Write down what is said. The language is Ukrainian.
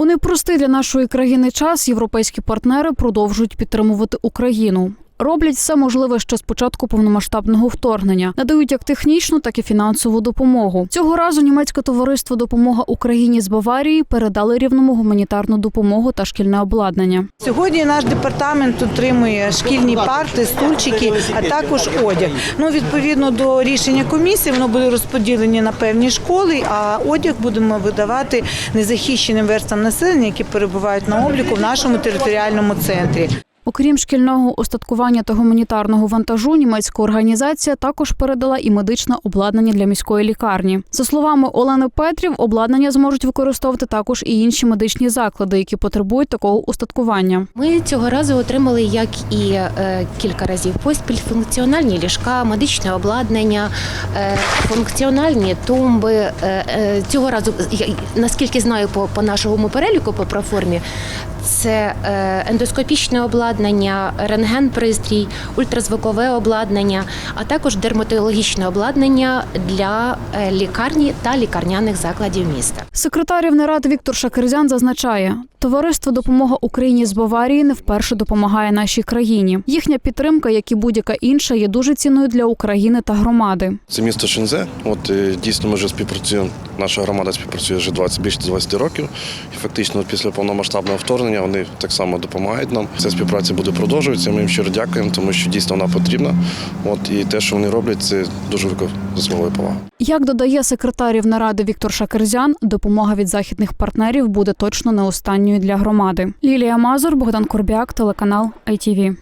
У непростий для нашої країни час європейські партнери продовжують підтримувати Україну. Роблять все можливе ще з початку повномасштабного вторгнення, надають як технічну, так і фінансову допомогу. Цього разу німецьке товариство Допомога Україні з Баварії передали рівному гуманітарну допомогу та шкільне обладнання. Сьогодні наш департамент отримує шкільні парти, стульчики, а також одяг. Ну відповідно до рішення комісії, воно буде розподілені на певні школи, а одяг будемо видавати незахищеним верствам населення, які перебувають на обліку в нашому територіальному центрі. Окрім шкільного устаткування та гуманітарного вантажу, німецька організація також передала і медичне обладнання для міської лікарні. За словами Олени Петрів, обладнання зможуть використовувати також і інші медичні заклади, які потребують такого устаткування. Ми цього разу отримали, як і е, кілька разів поспіль, функціональні ліжка, медичне обладнання, е, функціональні тумби. Е, цього разу, наскільки знаю по, нашому переліку по проформі, це ендоскопічне обладнання, рентген-пристрій, ультразвукове обладнання, а також дерматологічне обладнання для е, лікарні та лікарняних закладів міста. Секретар нарад Віктор Шакерзян зазначає, товариство Допомога Україні з Баварії не вперше допомагає нашій країні. Їхня підтримка, як і будь-яка інша, є дуже цінною для України та громади. Це місто Шензе. От е, дійсно ми вже співпрацюємо. Наша громада співпрацює вже 20, більше 20 років. І фактично після повномасштабного вторгнення вони так само допомагають нам. Ця співпраця буде продовжуватися. Ми їм щиро дякуємо, тому що дійсно вона потрібна. От і те, що вони роблять, це дуже велика заслуговує повага. Як додає секретар Рівнеради Віктор Шакерзян, допомога від західних партнерів буде точно не останньою для громади. Лілія Мазур, Богдан Курбяк, телеканал ITV.